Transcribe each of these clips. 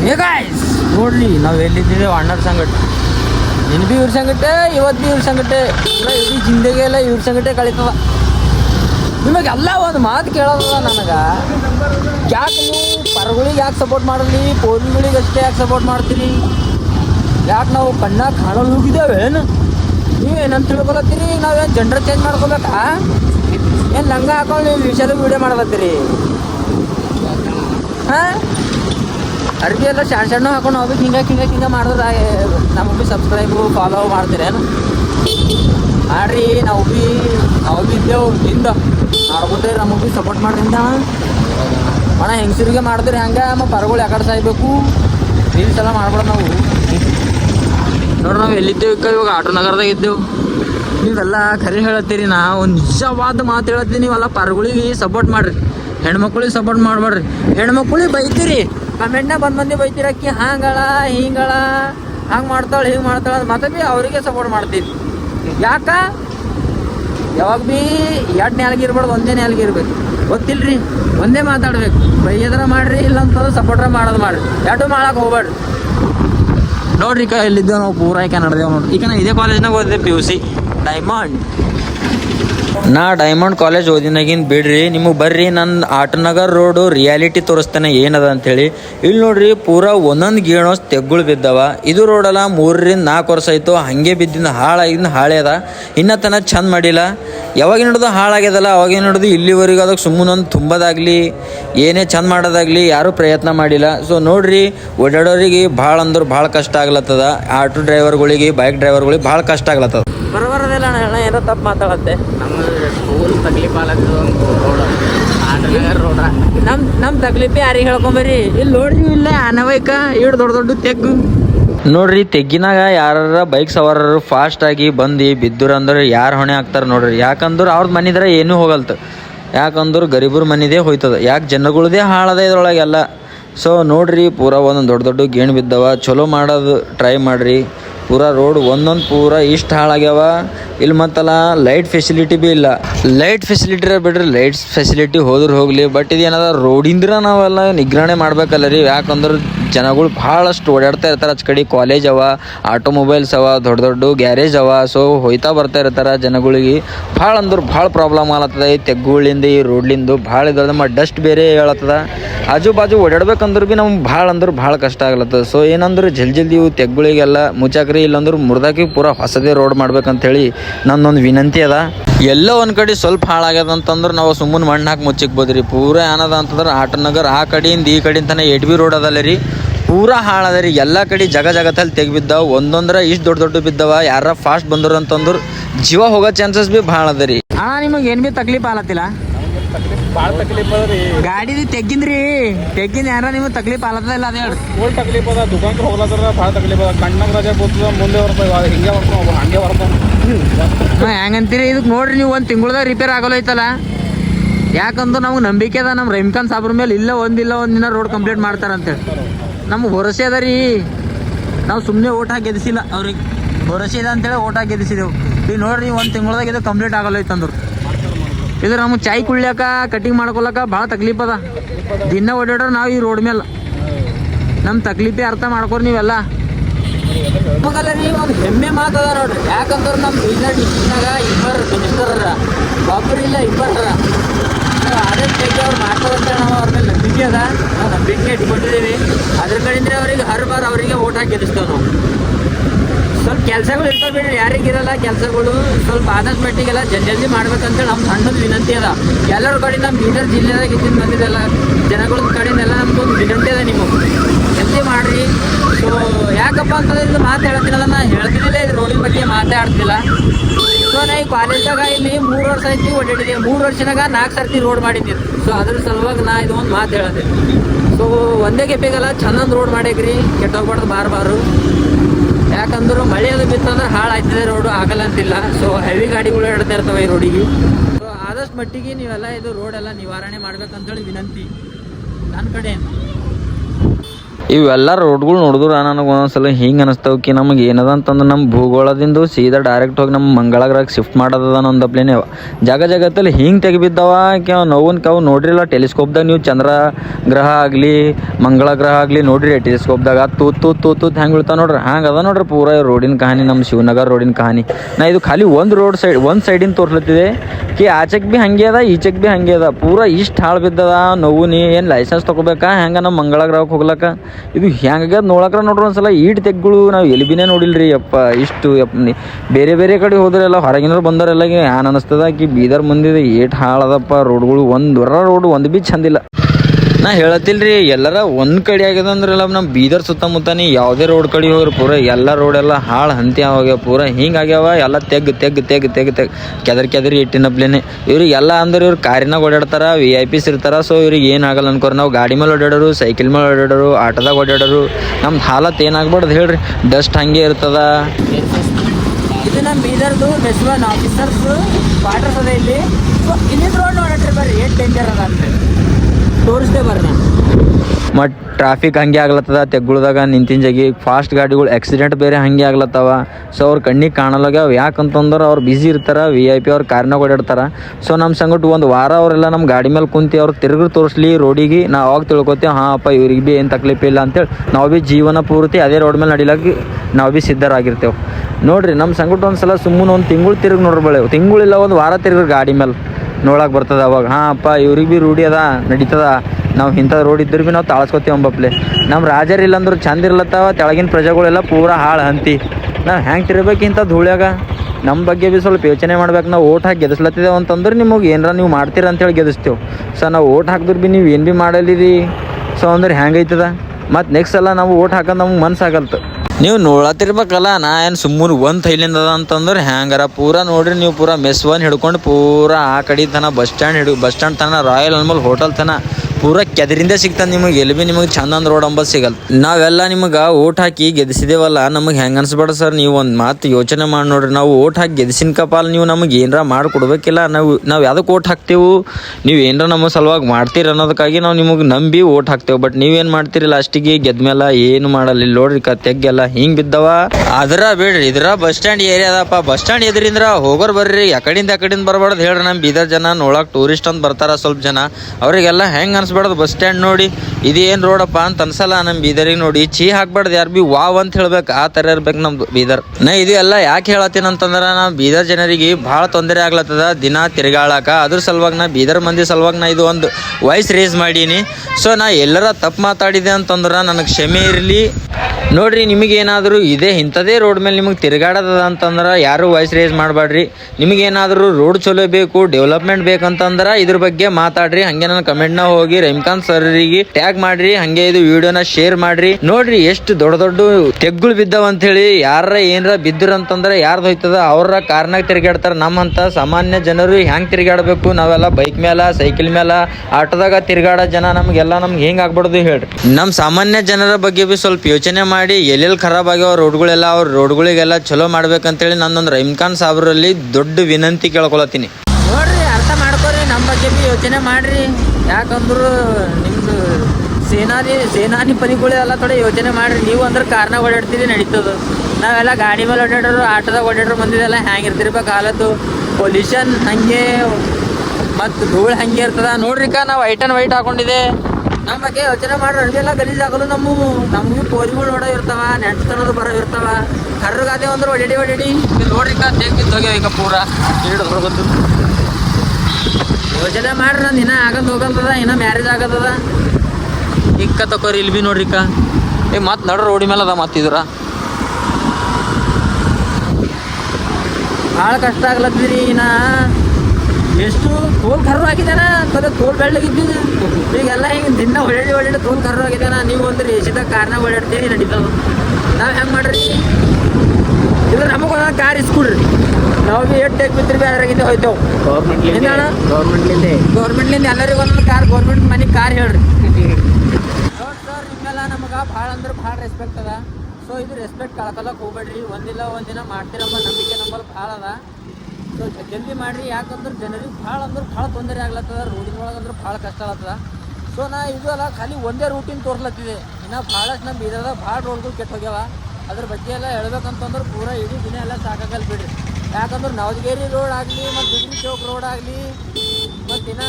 Hey guys ನೋಡ್ರಿ ನಾವು ಎಲ್ಲಿದ್ದೀವಿ? ಅಣ್ಣರ ಸಂಗಟ ನಿನ್ ಬಿ ಇವ್ರ ಸಂಗಟ ಇವತ್ತು ಬಿ ಇವ್ರ ಸಂಗಟ ಇಲ್ಲ, ಇಡೀ ಜಿಂದಗಿ ಎಲ್ಲ ಇವ್ರ ಸಂಗಟ ಕಳೀತದ. ನಿಮಗೆಲ್ಲ ಒಂದು ಮಾತು ಕೇಳೋದಲ್ಲ ನನಗೆ. ಯಾಕೆ ನೀವು ಪರಗಳಿಗೆ ಯಾಕೆ ಸಪೋರ್ಟ್ ಮಾಡಲಿ ಪೋಲಿಗಳಿಗೆ ಅಷ್ಟೇ ಯಾಕೆ ಸಪೋರ್ಟ್ ಮಾಡ್ತೀರಿ? ಯಾಕೆ ನಾವು ಕಣ್ಣಾಗ ಕಾಣಲು ಹೋಗಿದ್ದೇವೇನು ನೀವೇನಂತ ತಿಳ್ಕೊಳತ್ತೀರಿ? ನಾವೇನು ಜನ್ರ ಚೇಂಜ್ ಮಾಡ್ಕೋಬೇಕಾ? ಏನು ಲಂಗ ಹಾಕೊಂಡು ನೀವು ವಿಷಯದ ವಿಡಿಯೋ ಮಾಡ್ಲತ್ತೀರಿ? ಹಾಂ? ಅರ್ಬಿ ಎಲ್ಲ ಸಣ್ಣ ಸಣ್ಣ ಹಾಕೊಂಡು ಹಿಂಗ ಹಿಂಗೆ ಹಿಂಗೆ ಹಿಂಗೆ ಮಾಡಿದ್ರೆ ನಮಗೆ ಭೀ ಸಬ್ಸ್ಕ್ರೈಬು ಫಾಲೋ ಮಾಡ್ತೀರೇನು ಮಾಡ್ರಿ, ನಾವು ಭೀ ನಾವು ಭೀ ಇದ್ದೇವು ಹಿಂದ ಮಾಡ್ಬಿಟ್ರೆ ನಮಗೆ ಭೀ ಸಪೋರ್ಟ್ ಮಾಡ್ರಿಂದ ಅಣ್ಣ, ಹೆಂಗಸರಿಗೆ ಮಾಡಿದ್ರೆ ಹಂಗೆ, ನಮ್ಮ ಪರಗಳು ಯಾಕಡೆ ಸಾಯ್ಬೇಕು? ರೀಲ್ಸ್ ಎಲ್ಲ ಮಾಡ್ಬೇಡ ನಾವು. ನೋಡ್ರಿ, ನಾವು ಎಲ್ಲಿದ್ದೇವೆ ಇಕ್ಕ ಇವಾಗ ಆಟೋ ನಗರದಾಗ ಇದ್ದೇವು. ನೀವೆಲ್ಲ ಖರೆ ಹೇಳತ್ತೀರಿ, ನಾ ಒಂದು ನಿಜವಾದ ಮಾತು ಹೇಳತ್ತೀನಿ, ನೀವೆಲ್ಲ ಪರಗಳಿಗೆ ಸಪೋರ್ಟ್ ಮಾಡ್ರಿ. ಹೆಣ್ಮಕ್ಳಿಗೆ ಸಪೋರ್ಟ್ ಮಾಡ್ಬೇಡ್ರಿ. ಹೆಣ್ಮಕ್ಳಿಗೆ ಬೈತೀರಿ. ಕಮೆಂಟ್ನಾಗ ಬಂದು ಮಂದಿ ಬೈತೀರಿ, ಅಕ್ಕಿ ಹಾಂಗಳ, ಹಿಂಗಳ, ಹಂಗೆ ಮಾಡ್ತಾಳೆ, ಹಿಂಗೆ ಮಾಡ್ತಾಳೆ ಮತ್ತೆ ಬಿ ಅವರಿಗೆ ಸಪೋರ್ಟ್ ಮಾಡ್ತೀವಿ. ಯಾಕ? ಯಾವಾಗ ಬಿ ಎರಡು ನ್ಯಾಲ್ಗೆ ಇರ್ಬಾರ್ದು ಒಂದೇ ನ್ಯಾಲ್ಗೆ ಇರ್ಬೇಕು. ಗೊತ್ತಿಲ್ರಿ? ಒಂದೇ ಮಾತಾಡ್ಬೇಕು. ಬೈಯದ್ರ ಮಾಡ್ರಿ, ಇಲ್ಲಂತಂದ್ರೆ ಸಪೋರ್ಟ್ರ ಮಾಡೋದು ಮಾಡ್ರಿ. ಎರಡು ಮಾಡಕ್ಕೆ ಹೋಗ್ಬೇಡ್ರಿ ನೋಡ್ರಿ ಕ ಇಲ್ಲಿದ್ದೇವೆ ನಾವು? ಪೂರ ಈಗ ನಡೆದೇವು ನೋಡ್ರಿ. ಈಗ ನಾ ಇದೇ ಕಾಲೇಜ್ನಾಗ ಓದಿದೆ ಪಿ ಯು ಸಿ ಡೈಮಂಡ್ ನಾ ಡೈಮಂಡ್ ಕಾಲೇಜ್ ಓದಿನಾಗಿನ್ ಬಿಡ್ರಿ, ನಿಮಗೆ ಬರ್ರಿ ನನ್ನ ಆಟನಗರ್ ರೋಡು ರಿಯಾಲಿಟಿ ತೋರಿಸ್ತೇನೆ ಏನದ ಅಂತೇಳಿ. ಇಲ್ಲಿ ನೋಡ್ರಿ, ಪೂರಾ ಒಂದೊಂದು ಗೇಣೋಸ್ ತೆಗ್ಗುಳು ಬಿದ್ದವ. ಇದು ರೋಡಲ್ಲ ಮೂರರಿಂದ ನಾಲ್ಕು ವರ್ಷ ಆಯ್ತು, ಹಾಗೆ ಬಿದ್ದಿಂದ ಹಾಳಾಗಿಂದ ಹಾಳೆ ಅದ. ಇನ್ನ ತನಕ ಚಂದ ಮಾಡಿಲ್ಲ. ಯಾವಾಗ ಹಿಡಿದು ಹಾಳಾಗ್ಯದಲ್ಲ ಅವಾಗಿನ ಹಿಡಿದು ಇಲ್ಲಿವರೆಗೂ ಅದಕ್ಕೆ ಸುಮ್ಮನೆ ಒಂದು ತುಂಬದಾಗಲಿ, ಏನೇ ಚಂದ ಮಾಡೋದಾಗ್ಲಿ, ಯಾರೂ ಪ್ರಯತ್ನ ಮಾಡಿಲ್ಲ. ಸೊ ನೋಡ್ರಿ, ಓಡಾಡೋರಿಗೆ ಭಾಳ ಅಂದ್ರೆ ಭಾಳ ಕಷ್ಟ ಆಗ್ಲತ್ತದ. ಆಟೋ ಡ್ರೈವರ್ಗಳಿಗೆ ಬೈಕ್ ಡ್ರೈವರ್ಗಳಿಗೆ ಭಾಳ ಕಷ್ಟ ಆಗ್ಲತ್ತದ. ಬರಬರದಿಲ್ಲ ಅಣ್ಣ ಏನೋ ತಪ್ಪು ಮಾತಾಡತ್ತೆ. ನಮ್ಮ ಸ್ಕೂಲ್ ತಗ್ಲಿಪಾಲದ್ದು ಒಂದು ರೋಡ್ ಆಟನಗರ್ ರೋಡ ನಮ್ ನಮ್ ತಗ್ಲಿಪಿ ಯಾರಿಗೆ ಹೇಳ್ಕೊಂಬರಿ ಇಲ್ಲಿ ನೋಡ್ರಿ ಇಲ್ಲ ಅನವೈಕ ಇಡ್ ದೊಡ್ಡ ದೊಡ್ಡ ತೆಗ್ಗು. ನೋಡ್ರಿ ತೆಗ್ಗಿನಾಗ ಯಾರ ಬೈಕ್ ಸವಾರರು ಫಾಸ್ಟ್ ಆಗಿ ಬಂದು ಬಿದ್ದರು ಅಂದ್ರೆ ಯಾರು ಹೊಣೆ ಆಗ್ತಾರ ನೋಡ್ರಿ. ಯಾಕಂದ್ರೆ ಅವ್ರದ್ದು ಮನಿದ್ರೆ ಏನೂ ಹೋಗಲ್ತ. ಯಾಕಂದ್ರೆ ಗರೀಬ್ರ ಮನಿದೇ ಹೋಯ್ತದ. ಯಾಕೆ ಜನಗಳದೇ ಹಾಳದ ಇದ್ರೊಳಗೆಲ್ಲ. ಸೊ ನೋಡ್ರಿ ಪೂರಾ ಒಂದೊಂದು ದೊಡ್ಡ ದೊಡ್ಡ ಗೇಣು ಬಿದ್ದವ. ಚಲೋ ಮಾಡೋದು ಟ್ರೈ ಮಾಡ್ರಿ. ಪೂರಾ ರೋಡ್ ಒಂದೊಂದು ಪೂರಾ ಇಷ್ಟು ಹಾಳಾಗ್ಯಾವ. ಇಲ್ಲಿ ಮತ್ತಲ್ಲ ಲೈಟ್ ಫೆಸಿಲಿಟಿ ಬಿ ಇಲ್ಲ. ಲೈಟ್ ಫೆಸಿಲಿಟಿ ಬಿಡ್ರಿ ಲೈಟ್ ಫೆಸಿಲಿಟಿ ಹೋದ್ರೆ ಹೋಗ್ಲಿ ಬಟ್ ಇದೇನದ ರೋಡಿಂದ್ರ ನಾವೆಲ್ಲ ನಿಗ್ರಹಣೆ ಮಾಡ್ಬೇಕಲ್ಲ ರೀ. ಯಾಕಂದ್ರೆ ಜನಗಳು ಭಾಳಷ್ಟು ಓಡಾಡ್ತಾ ಇರ್ತಾರೆ. ಆಚ ಕಡೆ ಕಾಲೇಜ್ ಅವ ಆಟೋಮೊಬೈಲ್ಸ್ ಅವ, ದೊಡ್ಡ ದೊಡ್ಡ ಗ್ಯಾರೇಜ್ ಅವ ಸೊ ಹೋಯ್ತಾ ಬರ್ತಾ ಇರ್ತಾರೆ ಜನಗಳಿಗೆ. ಭಾಳ ಅಂದ್ರೆ ಭಾಳ ಪ್ರಾಬ್ಲಮ್ ಆಗತ್ತದ ಈ ತೆಗ್ಗುಗಳಿಂದ ಈ ರೋಡ್ಲಿಂದು ಭಾಳ ಇದ್ರ ಮತ್ತು ಡಸ್ಟ್ ಬೇರೆ ಹೇಳತ್ತದ. ಆಜು ಬಾಜು ಓಡಾಡ್ಬೇಕಂದ್ರೆ ಭೀ ನಮ್ಗೆ ಭಾಳ ಅಂದ್ರೆ ಭಾಳ ಕಷ್ಟ ಆಗ್ಲತ್ತದ. ಸೊ ಏನಂದ್ರೆ ಜಲ್ದಿ ಜಲ್ದಿ ಇವು ತೆಗ್ಗುಳಿಗೆಲ್ಲ ಮುಚ್ಚಾಕ್ರಿ, ಇಲ್ಲಂದ್ರೆ ಮುರ್ದಾಕಿ ಪೂರಾ ಹೊಸದೇ ರೋಡ್ ಮಾಡ್ಬೇಕಂತೇಳಿ ನನ್ನೊಂದು ವಿನಂತಿ ಅದ. ಎಲ್ಲೋ ಒಂದು ಕಡೆ ಸ್ವಲ್ಪ ಹಾಳಾಗ್ಯದ ಅಂತಂದ್ರೆ ನಾವು ಸುಮ್ಮನೆ ಮಣ್ಣು ಹಾಕಿ ಮುಚ್ಚಿಕ್ಬೋದು ರೀ ಪೂರ ಏನದ ಅಂತಂದ್ರೆ ಆಟನಗರ್ ಆ ಕಡೆಯಿಂದ ಈ ಕಡೆಯಿಂದ ತನಕ ಎಡ್ ಬಿ ರೋಡ್ ಅದಲ್ಲ ರೀ. ಪೂರಾ ಹಾಳದ ರೀ. ಎಲ್ಲ ಕಡೆ ಜಗ ಜಗತ್ತಲ್ಲಿ ತೆಗೆ ಬಿದ್ದಾವ. ಒಂದೊಂದ್ರ ಇಷ್ಟು ದೊಡ್ಡ ದೊಡ್ಡ ಬಿದ್ದವ. ಯಾರ ಫಾಸ್ಟ್ ಬಂದರು ಅಂತಂದ್ರೆ ಜೀವ ಹೋಗೋ ಚಾನ್ಸಸ್ ಬಿ ಭಾಳ ಅದ ರೀ. ಅಣ್ಣ ನಿಮಗೆ ಏನು ಭೀ ತಕ್ಲೀಫ್ ಆಲತ್ತಿಲ್ಲ ಭಾಳ ತಕ್ಲೀಫ್ ಅದ ರೀ. ಗಾಡಿದು ತೆಗ್ಗಿಂದ್ರಿ. ತೆಗ್ಗಿಂದ ಯಾರ ನಿಮಗೆ ತಕ್ಲೀಫ್ ಆಲತ್ತದ ಇಲ್ಲ ಅದೇ ಹೇಳ್ರಿ ಸ್ಕೂಲ್ ತಕ್ಲೀಫ್ ಅದ ದುಕಾನ್ಗೆ ಹೋಗ್ಲತ್ತಾರ ಭಾಳ ತಕ್ಲೀಫ್ ಅದ. ಕಣ್ಣಾಗ ರಜೆ ಕೂತದ ಮುಂದೆ ಇವಾಗ ಹಿಂಗೆ ಬರ್ತಾವ ಹಂಗೆ ಬರ್ತಾವ. ಹಾಂ ಹೆಂಗಂತೀರಿ? ಇದಕ್ಕೆ ನೋಡ್ರಿ ನೀವು ಒಂದು ತಿಂಗಳದಾಗ ರಿಪೇರ್ ಆಗೋಲೈತಲ್ಲ ಯಾಕಂದ್ರೆ ನಮ್ಗೆ ನಂಬಿಕೆ ಅದ ನಮ್ಮ ರೈಮ್ಖಾನ್ ಸಾಬ್ರ ಮೇಲೆ ಇಲ್ಲ ಒಂದಿಲ್ಲ ಒಂದಿನ ರೋಡ್ ಕಂಪ್ಲೀಟ್ ಮಾಡ್ತಾರಂತೇಳಿ ನಮ್ಗೆ ಭರೋಸೆ ಅದ ರೀ. ನಾವು ಸುಮ್ಮನೆ ಓಟ್ ಹಾಕಿ ಗೆದಿಸಿಲ್ಲ ಅವ್ರಿಗೆ ಭರೋಸೆ ಇದೆ ಅಂತೇಳಿ ಓಟ್ ಹಾಕಿ ಗೆದಿಸಿದೆವು ಈಗ ನೋಡ್ರಿ ಒಂದು ತಿಂಗಳದಾಗ ಇದು ಕಂಪ್ಲೀಟ್ ಆಗೋಲೈತಂದ್ರು ಇದು ನಮ್ಗೆ ಚಾಯ್ ಕುಡ್ಲಾಕ ಕಟಿಂಗ್ ಮಾಡ್ಕೊಳಕ ಭಾಳ ತಕ್ಲೀಫ್ ಅದ. ದಿನ ಓಡಾಡ್ರ ನಾವು ಈ ರೋಡ್ ಮೇಲೆ ನಮ್ಮ ತಕ್ಲೀಫೇ ಅರ್ಥ ಮಾಡ್ಕೊರಿ ನೀವೆಲ್ಲ. ಒಂದು ಹೆಮ್ಮೆ ಮಾತದ ನೋಡ್ರಿ. ಯಾಕಂದ್ರೆ ನಮ್ಮ ಬೀದರ್ ಡಿಸ್ಟ್ರಿಕ್ನಾಗ ಇಬ್ಬರು ಮಿನಿಸ್ಟರ್ ಒಬ್ಬರಿಲ್ಲ ಇಬ್ಬರ ಅರ ಆದಷ್ಟು ಅವ್ರು ಮಾಡ್ತಾರಂತ ನಾವು ಅವ್ರ ಮೇಲೆ ನಂಬಿಕೆ ಅದ. ನಂಬಿಕೆ ಇಟ್ಕೊಂಡಿದ್ದೀವಿ ಅದ್ರ ಕಡೆಯಿಂದ ಅವ್ರಿಗೆ ಹರ್ ಬಾರ್ ಅವರಿಗೆ ಓಟ್ ಹಾಕಿ ಗೆಲ್ಲಿಸ್ತೇವೆ ನಾವು. ಸ್ವಲ್ಪ ಕೆಲಸಗಳು ಇರ್ತಾವೆ ಬಿಡ್ರಿ ಯಾರಿಗಿರಲ್ಲ ಕೆಲಸಗಳು, ಸ್ವಲ್ಪ ಆದಷ್ಟು ಮಟ್ಟಿಗೆಲ್ಲ ಜಲ್ದಿ ಜಲ್ದಿ ಮಾಡ್ಬೇಕಂತೇಳಿ ನಮ್ಮ ಸಣ್ಣದ ವಿನಂತಿ ಅದ. ಎಲ್ಲರ ಕಡೆ ನಮ್ಮ ಬೀದರ್ ಜಿಲ್ಲೆದಾಗ ಇದ್ದಿದ್ದು ಬಂದಿದ್ದೆಲ್ಲ ಜನಗಳ ಕಡೆಯಿಂದೆಲ್ಲ ನಮ್ಗೊಂದು ವಿನಂತಿ ಅದ ನಿಮಗೆ. ಜಲ್ದಿ ಮಾಡ್ರಿ. ಸೊ ಯಾಕಪ್ಪ ಅಂತಂದ್ರೆ ಇದು ಮಾತು ಹೇಳ್ತೀನಲ್ಲ ನಾ ಹೇಳ್ತಿದ್ದಿಲ್ಲ ಇದು ರೋಡಿನ ಬಗ್ಗೆ ಮಾತಾಡ್ತಿಲ್ಲ. ಸೊ ನಾ ಈ ಕಾಲೇಜ್ದಾಗ ಇಲ್ಲಿ ಮೂರು ವರ್ಷ ಐತಿ ಓಡಾಡಿದ್ದೆ ಮೂರು ವರ್ಷನಾಗ ನಾಲ್ಕು ಸರ್ತಿ ರೋಡ್ ಮಾಡಿದ್ದೆ ಸೊ ಅದ್ರ ಸಲುವಾಗಿ ನಾ ಇದು ಒಂದು ಮಾತು ಹೇಳಿದೆ. ಸೊ ಒಂದೇ ಕೆಪಿಗೆಲ್ಲ ಚಂದೊಂದು ರೋಡ್ ಮಾಡೇಕ್ರಿ ಕೆಟ್ಟೋಗ್ಬಾರ್ದು ಬಾರ್ ಬಾರು ಯಾಕಂದ್ರೆ ಮಳೆ ಅದು ಬಿತ್ತಂದ್ರೆ ಹಾಳಾಯ್ತದೆ ರೋಡು, ಆಗಲ್ಲ ಅಂತಿಲ್ಲ. ಸೊ ಹೆವಿ ಗಾಡಿಗಳು ಹೇಳ್ತಾ ಇರ್ತವೆ ಈ ರೋಡಿಗೆ. ಸೊ ಆದಷ್ಟು ಮಟ್ಟಿಗೆ ನೀವೆಲ್ಲ ಇದು ರೋಡ್ ಎಲ್ಲ ನಿವಾರಣೆ ಮಾಡ್ಬೇಕಂತೇಳಿ ವಿನಂತಿ. ನನ್ನ ಕಡೆ ಇವೆಲ್ಲ ರೋಡ್ಗಳು ನೋಡಿದ್ರೆ ನನಗೆ ಒಂದೊಂದ್ಸಲ ಹಿಂಗೆ ಅನಿಸ್ತಾವ ಕಿ ನಮಗೆ ಏನದ ಅಂತಂದ್ರೆ ನಮ್ಮ ಭೂಗೋಳದಿಂದ ಸೀದಾ ಡೈರೆಕ್ಟ್ ಹೋಗಿ ನಮ್ಮ ಮಂಗಳಗ್ರಹಕ್ಕೆ ಶಿಫ್ಟ್ ಮಾಡೋದದ ಅವ ಜಾಗ ಜಗತ್ತಲ್ಲಿ ಹಿಂಗೆ ತೆಗಿಬಿದ್ದಾವ ಕ್ಯಾವ ನೋವನ್ ಕಾವು ನೋಡ್ರಿಲ್ಲ ಟೆಲಿಸ್ಕೋಪ್ದಾಗ ನೀವು ಚಂದ್ರ ಗ್ರಹ ಆಗಲಿ, ಮಂಗಳ ಗ್ರಹ ಆಗಲಿ ನೋಡ್ರಿ ಟೆಲಿಸ್ಕೋಪ್ದಾಗ ತೂತ್ ತೂತ್ ತೂತ್ ತೂತ್ ಹೆಂಗೆ ಬೀಳ್ತಾವ ನೋಡ್ರಿ. ಹಂಗೆ ಅದ ನೋಡ್ರಿ ಪೂರ ರೋಡಿನ ಕಹಾನಿ ನಮ್ಮ ಶಿವನಗರ ರೋಡಿನ ಕಹಾನಿ. ನಾ ಇದು ಖಾಲಿ ಒಂದು ರೋಡ್ ಸೈಡ್ ಒಂದು ಸೈಡಿನ ತೋರ್ಲತ್ತಿದೆ. ಕಿ ಆಚೆಗೆ ಭೀ ಹಂಗೆ ಅದ, ಈಚೆಗೆ ಭೀ ಹಂಗೆ ಅದ. ಪೂರ ಇಷ್ಟು ಹಾಳು ಬಿದ್ದದ, ನೋವು ನೀ ಏನು ಲೈಸೆನ್ಸ್ ತೊಗೋಬೇಕಾ? ಹೆಂಗೆ ನಮ್ಮ ಮಂಗಳ ಗ್ರಹಕ್ಕೆ ಹೋಗ್ಲಕ್ಕ? ಇದು ಹೆಂಗಾಗ್ಯದ ನೋಡಕ್ರ ನೋಡ್ರಿ ಒಂದ್ಸಲ. ಈಟ್ ತೆಗ್ಗಳು ನಾವು ಎಲ್ಲಿ ಬಿನೇ ನೋಡಿಲ್ರಿ. ಯಪ್ಪ, ಇಷ್ಟು ಯಪ್ಪ ಬೇರೆ ಬೇರೆ ಕಡೆ ಹೋದ್ರೆಲ್ಲ ಹೊರಗಿನವ್ರು ಬಂದವರೆಲ್ಲ ಏನ್ ಅನಿಸ್ತದ ಕಿ ಬೀದರ್ ಮುಂದಿದೆ. ಏಟ್ ಹಾಳದಪ್ಪ ರೋಡ್ಗಳು. ಒಂದು ರೋಡ್, ಒಂದು ಬಿ ಚಂದಿಲ್ಲ. ನಾ ಹೇಳತ್ತಿಲ್ರಿ, ಎಲ್ಲರ ಒಂದ್ ಕಡೆ ಆಗ್ಯದ ಅಂದ್ರಲ್ಲ ನಮ್ಮ ಬೀದರ್ ಸುತ್ತಮುತ್ತನೇ ಯಾವುದೇ ರೋಡ್ ಕಡೆ ಹೋಗ್ರಿ ಪೂರ ಎಲ್ಲ ರೋಡ್ ಎಲ್ಲ ಹಾಳು ಹಂತಿ ಆಗ್ಯಾವ ಪೂರ. ಹಿಂಗೆ ಆಗ್ಯಾವ, ಎಲ್ಲ ತೆಗ್ ತೆಗ್ ತೆಗ್ ತೆಗ್ ತೆಗ್ ಕೆದರ್, ಕೆದರಿ ಇಟ್ಟಿನಪ್ಲೇನೆ ಇವ್ರಿಗೆ ಎಲ್ಲ ಅಂದ್ರೆ ಇವ್ರು ಕಾರಿನಾಗ ಓಡಾಡ್ತಾರ ವಿ ಐ ಪಿಸ್ ಇರ್ತಾರ ಸೊ ಇವ್ರಿಗೆ ಏನಾಗಲ್ಲ ಅನ್ಕೋರಿ. ನಾವು ಗಾಡಿ ಮೇಲೆ ಓಡಾಡೋರು ಸೈಕಲ್ ಮೇಲೆ ಓಡಾಡೋರು ಆಟೋದಾಗ ಓಡಾಡೋರು ನಮ್ಮ ಹಾಲತ್ ಏನಾಗ್ಬಾರ್ದು ಹೇಳ್ರಿ, ಡಸ್ಟ್ ಹಂಗೆ ಇರ್ತದ. ಇದು ನಮ್ಮ ಬೀದರ್ದು ಮೆಸ್ವಾನ್ ಆಫೀಸರ್ಸ್ ಕ್ವಾರ್ಟರ್ಸ್ ಅದ ಇಲ್ಲಿ. ಸೊ ರೋಡ್ ನೋಡಟ್ರಿ ಬರ್ರಿ ಏಟ್ ಡೇಂಜರ್ ಅದ ಅಂತ. ತೋರಿಸ್ತೇ ಬರ್ರಿ ಮತ್ತು ಟ್ರಾಫಿಕ್ ಹಂಗೆ ಆಗ್ಲತ್ತದ, ತೆಗ್ಗುಳ್ದಾಗ ನಿಂತಿನ ಜಗಿ ಫಾಸ್ಟ್ ಗಾಡಿಗಳು ಆಕ್ಸಿಡೆಂಟ್ ಬೇರೆ ಹಂಗೆ ಆಗ್ಲತ್ತವ. ಸೊ ಅವ್ರ ಕಣ್ಣಿಗೆ ಕಾಣಲಾಗ್ಯಾವ. ಯಾಕಂತಂದ್ರೆ ಅವ್ರು ಬಿಸಿ ಇರ್ತಾರೆ ವಿ ಐ ಪಿ ಅವ್ರ ಕಾರ್ನಾಗ ಓಡಾಡ್ತಾರೆ. ಸೊ ನಮ್ಮ ಸಂಗಟ ಒಂದು ವಾರ ಅವರೆಲ್ಲ ನಮ್ಮ ಗಾಡಿ ಮೇಲೆ ಕುಂತಿ ಅವ್ರು ತಿರುಗಿ ತೋರಿಸ್ಲಿ ರೋಡಿಗೆ ನಾವು ಅವಾಗ ತಿಳ್ಕೊತೇವೆ ಹಾಂ ಅಪ್ಪ, ಇವ್ರಿಗೆ ಭೀ ಏನು ತಕ್ಲೀಫ್ ಇಲ್ಲ ಅಂತೇಳಿ, ನಾವು ಭೀ ಜೀವನ ಪೂರ್ತಿ ಅದೇ ರೋಡ್ ಮೇಲೆ ನಡಿಲಾಗಿ ನಾವು ಭೀ ಸಿದ್ಧರಾಗಿರ್ತೇವೆ. ನೋಡಿರಿ ನಮ್ಮ ಸಂಗಟ ಒಂದು ಸಲ ಸುಮ್ಮನೆ ಒಂದು ತಿಂಗಳು ತಿರುಗಿ ನೋಡ್ರಿ ಬಳೆ ತಿಂಗಳಿಲ್ಲ ಒಂದು ವಾರ ತಿರುಗಿ ಗಾಡಿ ಮೇಲೆ ನೋಡಕ್ಕೆ ಬರ್ತದೆ ಅವಾಗ. ಹಾಂ, ಅಪ್ಪ, ಇವ್ರಿಗೆ ಭೀ ರೂಢಿ ಅದ, ನಡೀತದ. ನಾವು ಇಂಥ ರೋಡ್ ಇದ್ರೆ ಭೀ ನಾವು ತಾಳ್ಸ್ಕೊತೀವಿ ಅಂಬಪ್ಲೆ. ನಮ್ಮ ರಾಜರು ಇಲ್ಲಂದ್ರೆ ಚಂದ ಇರ್ಲತ್ತವ, ತೆಳಗಿನ ಪ್ರಜೆಗಳೆಲ್ಲ ಪೂರ ಹಾಳು ಹಂತಿ. ನಾವು ಹ್ಯಾಂಗೆ ತಿರ್ಬೇಕು ಇಂಥ ಧೂಳ್ಯಾಗ? ನಮ್ಮ ಬಗ್ಗೆ ಭೀ ಸ್ವಲ್ಪ ಯೋಚನೆ ಮಾಡ್ಬೇಕು, ನಾವು ಓಟ್ ಹಾಕಿ ಗೆದಿಸ್ಲತ್ತಿದ್ದೇವೆ ಅಂತಂದ್ರೆ ನಿಮಗೆ ಏನಾರ ನೀವು ಮಾಡ್ತೀರ ಅಂತೇಳಿ ಗೆದಿಸ್ತೇವೆ. ಸೊ, ನಾವು ಓಟ್ ಹಾಕಿದ್ರು ಭೀ ನೀವು ಏನು ಭೀ ಮಾಡಲಿರಿ? ಸೊ, ಅಂದ್ರೆ ಹೆಂಗೈತದ ಮತ್ತು ನೆಕ್ಸ್ಟ್ ಸಲ ನಾವು ಓಟ್ ಹಾಕೋದು ನಮ್ಗೆ ಮನ್ಸಾಗಲ್ತು ನೀವು ನೋಡತ್ತಿರ್ಬೇಕಲ್ಲ ನಾ ಏನು ಸುಮ್ಮನೆ ಒಂದು ಥೈಲಿಂದ ಅದ ಅಂತಂದ್ರೆ ಹ್ಯಾಂಗಾರ ಪೂರ ನೋಡ್ರಿ ನೀವು ಪೂರ ಮೆಸ್ ಒನ್ ಹಿಡ್ಕೊಂಡು ಪೂರ ಆ ಕಡೆ ತನ ಬಸ್ ಸ್ಟ್ಯಾಂಡ್ ಹಿಡಿ, ಬಸ್ ಸ್ಟ್ಯಾಂಡ್ ತನ ರಾಯಲ್ ಅನ್ಮಲ್ ಹೋಟೆಲ್ ತನ. ಪೂರ ಕೆದರಿಂದ ಸಿಗ್ತದೆ ನಿಮಗೆ, ಎಲ್ಲಿ ಭೀ ನಿಮಗೆ ಚಂದ ಅಂದ್ರೆ ರೋಡ್ ಅಂಬದು ಸಿಗಲ್ಲ ನಾವೆಲ್ಲ ನಿಮಗೆ ಓಟ್ ಹಾಕಿ ಗೆದಿಸಿದೇವಲ್ಲ, ನಮಗೆ ಹೆಂಗೆ ಅನ್ಸ್ಬೇಡ ಸರ್, ನೀವು ಒಂದು ಮಾತು ಯೋಚನೆ ಮಾಡಿ ನೋಡ್ರಿ. ನಾವು ಓಟ್ ಹಾಕಿ ಗೆದಿಸಿನ ಕಪಾಲ್ ನೀವು ನಮಗೆ ಏನರ ಮಾಡ್ಕೊಡ್ಬೇಕಿಲ್ಲ ನಾವು ನಾವು ಯಾವ್ದಕ್ಕೆ ಓಟ್ ಹಾಕ್ತೇವು? ನೀವು ಏನರ ನಮ್ಮ ಸಲುವಾಗಿ ಮಾಡ್ತೀರಿ ಅನ್ನೋದಕ್ಕಾಗಿ ನಾವು ನಿಮಗೆ ನಂಬಿ ಓಟ್ ಹಾಕ್ತೇವೆ. ಬಟ್ ನೀವೇನು ಮಾಡ್ತೀರಿ, ಲಾಸ್ಟಿಗೆ ಗೆದ್ಮೇಲೆ ಏನು ಮಾಡಲ್ಲ. ಇಲ್ಲಿ ನೋಡ್ರಿ ಕ ತೆಗ್ಗೆಲ್ಲ ಹಿಂಗೆ ಬಿದ್ದವ. ಅದರ ಬೇಡ್ರಿ, ಇದ್ರ ಬಸ್ ಸ್ಟ್ಯಾಂಡ್ ಏರಿಯಾ ಅದಪ್ಪ. ಬಸ್ ಸ್ಟ್ಯಾಂಡ್ ಎದ್ರಿಂದ ಹೋಗೋರು ಬರ್ರಿ ಯಾಕಡಿಂದ ಯಾಕಡಿಂದ ಬರಬಾರ್ದು ಹೇಳ್ರಿ ನಮ್ಮ ಬೀದರ್ ಜನ. ನೋಡಕ್ಕೆ ಟೂರಿಸ್ಟ್ ಅಂತ ಬರ್ತಾರ ಸ್ವಲ್ಪ ಜನ. ಅವರಿಗೆಲ್ಲ ಹೆಂಗೆ ಅನ್ಸ್ಬಾರ್ದು ಬಸ್ ಸ್ಟ್ಯಾಂಡ್ ನೋಡಿ, ಇದೇನು ರೋಡಪ್ಪ ಅಂತ ಅನ್ಸಲ್ಲ ನಮ್ಮ ಬೀದರಿಗೆ ನೋಡಿ. ಚೀ ಹಾಕ್ಬಾರ್ದು ಯಾರು ಬಿ, ವಾವ್ ಅಂತ ಹೇಳ್ಬೇಕು, ಆ ಥರ ಇರ್ಬೇಕು ನಮ್ದು ಬೀದರ್. ನಾ, ಇದು ಎಲ್ಲ ಯಾಕೆ ಹೇಳತ್ತೀನಿ ಅಂತಂದ್ರೆ, ನಾ ಬೀದರ್ ಜನರಿಗೆ ಭಾಳ ತೊಂದರೆ ಆಗ್ಲತ್ತದ, ದಿನ ತಿರ್ಗಾಳಕ. ಅದ್ರ ಸಲುವಾಗಿ ನಾ ಬೀದರ್ ಮಂದಿ ಸಲುವಾಗಿ ನಾ ಇದು ಒಂದು ವಾಯ್ಸ್ ರೇಸ್ ಮಾಡೀನಿ. ಸೊ ನಾ ಎಲ್ಲರ ತಪ್ಪು ಮಾತಾಡಿದೆ ಅಂತಂದ್ರೆ, ನನಗೆ ಕ್ಷಮೆ ಇರಲಿ. ನೋಡ್ರಿ, ನಿಮಗೇನಾದರೂ ಇದೇ ಇಂಥದೇ ರೋಡ್ ಮೇಲೆ ನಿಮಗೆ ತಿರುಗಾಡೋದದ ಅಂತಂದ್ರೆ ಯಾರು ವಾಯ್ಸ್ ರೇಸ್ ಮಾಡಬೇಡ್ರಿ ನಿಮಗೇನಾದರೂ ರೋಡ್ ಚಲೋ ಬೇಕು ಡೆವಲಪ್ಮೆಂಟ್ ಬೇಕಂತಂದ್ರೆ ಇದ್ರ ಬಗ್ಗೆ ಮಾತಾಡ್ರಿ. ಹಂಗೆ ನನ್ನ ಕಮೆಂಟ್ನ ಹೋಗಿ ರಮ್ಕಾಂತ್ ಸರ್ರಿಗೆ ಟ್ಯಾಗ್ ಮಾಡ್ರಿ. ಹಂಗೆ ಇದು ವಿಡಿಯೋನ ಶೇರ್ ಮಾಡ್ರಿ. ನೋಡ್ರಿ, ಎಷ್ಟು ದೊಡ್ಡ ದೊಡ್ಡ ತೆಗ್ಗುಳು ಬಿದ್ದಾವ ಅಂತ ಹೇಳಿ ಯಾರ ಏನರ ಬಿದ್ದರು ಅಂತಂದ್ರೆ ಯಾರ್ದು ಹೋಯ್ತದ ಅವ್ರ ಕಾರ್ನಾಗ ತಿರುಗಾಡ್ತಾರ ನಮ್ಮಂತ ಸಾಮಾನ್ಯ ಜನರು ಹೆಂಗ್ ತಿರುಗಾಡಬೇಕು? ನಾವೆಲ್ಲ ಬೈಕ್ ಮೇಲೆ ಸೈಕಲ್ ಮೇಲೆ ಆಟೋದಾಗ ತಿರುಗಾಡೋ ಜನ ನಮಗೆಲ್ಲ ನಮ್ಗೆ ಹೆಂಗೆ ಆಗ್ಬಾರ್ದು ಹೇಳ್ರಿ. ನಮ್ಮ ಸಾಮಾನ್ಯ ಜನರ ಬಗ್ಗೆ ಬಿ ಸ್ವಲ್ಪ ಯೋಚನೆ ಮಾಡಿ ಎಲ್ಲೆಲ್ಲಿ ಖರಾಬ್ ಆಗ್ಯಾವ ರೋಡ್ಗಳೆಲ್ಲ, ಅವ್ರ ರೋಡ್ಗಳಿಗೆಲ್ಲ ಚಲೋ ಮಾಡ್ಬೇಕಂತೇಳಿ ನನ್ನೊಂದು ರಹೀಮ್ ಖಾನ್ ಸಾಬ್ರಲ್ಲಿ ದೊಡ್ಡ ವಿನಂತಿ ಕೇಳ್ಕೊಳತ್ತೀನಿ. ನೋಡ್ರಿ, ಅರ್ಥ ಮಾಡ್ಕೊರಿ ನಮ್ಮ ಬಗ್ಗೆ ಬಿ ಯೋಚನೆ ಮಾಡ್ರಿ. ಯಾಕಂದ್ರು ನಿಮ್ದು ಸೇನಾನಿ ಸೇನಾನಿ ಪನಿಗಳೆಲ್ಲ ಥೋಡೆ ಯೋಚನೆ ಮಾಡ್ರಿ. ನೀವು ಅಂದ್ರೆ ಕಾರ್ನಾಗ ಓಡಾಡ್ತೀರಿ, ನಡೀತದ. ನಾವೆಲ್ಲ ಗಾಡಿ ಮೇಲೆ ಓಡಾಡೋರು, ಆಟೋದಾಗ ಓಡಾಡ್ರು ಮಂದಿದೆಲ್ಲ ಹ್ಯಾಂಗೆ ಇರ್ತಿರ್ಬೇಕು ಹಾಲತ್ತು ಪೊಲ್ಯೂಷನ್ ಹಂಗೆ, ಮತ್ತು ಧೂಳು ಹಂಗೆ ಇರ್ತದ. ನೋಡ್ರಿ ಕಾ ನಾವು ವೈಟ್ ಆ್ಯಂಡ್ ವೈಟ್ ಹಾಕೊಂಡಿದೆ. ನಮ್ಮ ಬಗ್ಗೆ ಯೋಚನೆ ಮಾಡ್ರಿ ಅಡುಗೆಲ್ಲ ಗಲೀಜ್ ಆಗಲು ನಮ್ಮ ನಮಗೂ ಕೋರಿಗಳು ನೋಡೋ ಇರ್ತಾವ ತನದು ಬರೋ ಇರ್ತಾವ. ಕರ್ರಗಾದೆ ಅಂದ್ರೆ ಒಡೆಡಿ ಒಡೆಡಿ ನೋಡ್ರಿ ಹೋಗ್ಯಾವ ಈಗ ಪೂರ. ಹಿಡಿದು ಹೊರಗದ್ದು ಯೋಚನೆ ಮಾಡ್ರಿ ನಂದು ಇನ್ನ ಆಗದ್ ಹೋಗಲ್ತದ ಇನ್ನ ಮ್ಯಾರೇಜ್ ಆಗತ್ತದ ಇಕ್ಕ ತಕೋರಿ ಇಲ್ಲಿ ಬಿ ನೋಡ್ರಿ ಏ ಮತ್ತೆ ನಡ್ರ ರೋಡಿ ಮೇಲೆ ಅದ ಮತ್ತಿದ್ರ ಭಾಳ ಕಷ್ಟ ಆಗ್ಲತ್ತೀರಿ ನಾ ಎಷ್ಟು ತೋಲ್ ಕರ್ರು ಹಾಕಿದಾನ ಅಂತಂದ್ರೆ ತೋಲ್ ಬೆಳ್ಳಗಿದ್ದೀನಿ ಈಗೆಲ್ಲ ಹಿಂಗೆ ದಿನ ಒಳ್ಳೆ ಒಳ್ಳೆ ತೋಲ್ ಕರ್ರು ಹಾಕಿದಾನ ನೀವು ಅಂದ್ರೆ ಎಷ್ಟ ಕಾರ್ನಾಗ ಓಡಾಡ್ತೀರಿ ನಡೀತಾವ ನಾವು ಹೆಂಗೆ ಮಾಡ್ರಿ? ಇಲ್ಲ ನಮಗೆ ಒಂದೊಂದು ಕಾರ್ ಇಸ್ಕೊಡ್ರಿ ನಾವು ಬಿ ಎಷ್ಟು ಟೇಕ್ ಬಿತ್ತಿರಿ ಭೀ ಅದ್ರಾಗಿಂದ ಹೋಯ್ತೇವೆ. ಗೌರ್ಮೆಂಟ್ಲಿಂದ ಗೌರ್ಮೆಂಟ್ಲಿಂದ ಗೌರ್ಮೆಂಟ್ಲಿಂದ ಎಲ್ಲರಿಗೂ ಒಂದೊಂದು ಕಾರ್ ಗೌರ್ಮೆಂಟ್ ಮನೆ ಕಾರ್ ಹೇಳ್ರಿ. ನೋಡಿ ಸರ್ ನಿಮ್ಮೆಲ್ಲ ನಮಗೆ ಭಾಳ ಅಂದ್ರೆ ಭಾಳ ರೆಸ್ಪೆಕ್ಟ್ ಅದ. ಸೊ ಇದು ರೆಸ್ಪೆಕ್ಟ್ ಕಳ್ಕೊಳಕ್ ಹೋಗ್ಬೇಡ್ರಿ. ಒಂದಿಲ್ಲ ಒಂದಿನ ಮಾಡ್ತೀರಮ್ಮ ನಂಬಿಕೆ ನಂಬಲ್ ಭಾಳ ಅದ. ಸೊ ಜಲ್ದಿ ಮಾಡಿರಿ, ಯಾಕಂದ್ರೆ ಜನರಿಗೆ ಭಾಳ ಅಂದ್ರೆ ಭಾಳ ತೊಂದರೆ ಆಗ್ಲತ್ತದ, ರೋಡಿನ ಅಂದ್ರೆ ಭಾಳ ಕಷ್ಟ ಆಗ್ಲತ್ತದ. ಸೊ ನಾ ಇದು ಅಲ್ಲ, ಖಾಲಿ ಒಂದೇ ರೂಟಿನ ತೋರ್ಸ್ಲತ್ತಿದೆ. ಇನ್ನು ಭಾಳಷ್ಟು ನಮ್ಮ ಬೀದರ್ದಾಗ ಭಾಳ ರೋಡ್ಗಳು ಕೆಟ್ಟ ಹೋಗ್ಯಾವ. ಅದ್ರ ಬಗ್ಗೆ ಎಲ್ಲ ಹೇಳ್ಬೇಕಂತಂದ್ರೆ ಪೂರ ಇಡೀ ದಿನ ಎಲ್ಲ ಸಾಕಾಗಲ್ಲ ಬಿಡ್ರಿ. ಯಾಕಂದ್ರೆ ನವದಗೇರಿ ರೋಡ್ ಆಗಲಿ, ಮತ್ತು ಡಿಗ್ರಿ ಚೌಕ್ ರೋಡ್ ಆಗಲಿ, ಮತ್ತು ಇನ್ನು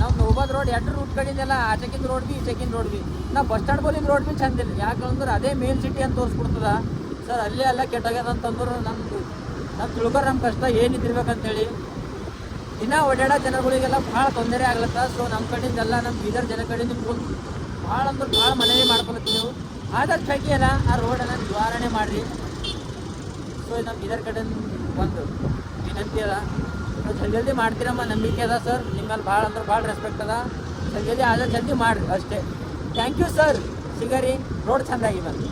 ನಾವು ನೋಬಾದ್ ರೋಡ್ ಎರಡು ರೂಟ್ ಕಡೆಯಿಂದೆಲ್ಲ ಆಚೆಕಿಂದ ರೋಡ್ ಬಿ ಈಚೆಕಿನ ರೋಡ್ ಬಿ. ನಾವು ಬಸ್ ಸ್ಟ್ಯಾಂಡ್ ಬೋಲಿನ ರೋಡ್ ಬಿ ಚಂದಿಲ್ಲ ಯಾಕಂದ್ರೆ ಅದೇ ಮೇನ್ ಸಿಟಿ ಅಂತ ತೋರಿಸ್ಬಿಡ್ತದ ಸರ್ ಅಲ್ಲೇ ಎಲ್ಲ ಕೆಟ್ಟೋಗ್ಯದಂತಂದ್ರೆ ನಮ್ಮದು ನಾವು ತಿಳ್ಕೊಂಡ್ರೆ ನಮ್ಮ ಕಷ್ಟ ಏನಿದ್ದಿರ್ಬೇಕಂತೇಳಿ ದಿನ ಓಡಾಡೋ ಜನಗಳಿಗೆಲ್ಲ ಭಾಳ ತೊಂದರೆ ಆಗ್ಲತ್ತ? ಸೊ ನಮ್ಮ ಕಡೆಯಿಂದೆಲ್ಲ ನಮ್ಮ ಬೀದರ್ ಜನ ಕಡೆಯಿಂದ ಭಾಳ ಅಂದ್ರೆ ಭಾಳ ಮನವಿ ಮಾಡ್ಕೊಳತ್ತೀವಿ ನೀವು. ಆದಷ್ಟು ಹಾಕಿಯಲ್ಲ ಆ ರೋಡನ್ನು ನಿವಾರಣೆ ಮಾಡಿರಿ. ಸೊ ನಮ್ಮ ಬೀದರ್ ಕಡೆಯಿಂದ ಒಂದು ವಿನಂತಿ ಅದ. ಜಲ್ದಿ ಜಲ್ದಿ ಮಾಡ್ತೀರಮ್ಮ, ನಂಬಿಕೆ ಅದ ಸರ್ ನಿಮ್ಮಲ್ಲಿ ಭಾಳ ಅಂದ್ರೆ ಭಾಳ ರೆಸ್ಪೆಕ್ಟ್ ಅದ. ಜಲ್ದಿ ಜಲ್ದಿ ಆದಷ್ಟು ಜಲ್ದಿ ಮಾಡಿರಿ ಅಷ್ಟೇ. ಥ್ಯಾಂಕ್ ಯು ಸರ್ ಸಿಗರಿ. ರೋಡ್ ಚೆಂದಾಗಿ ಬಂದು.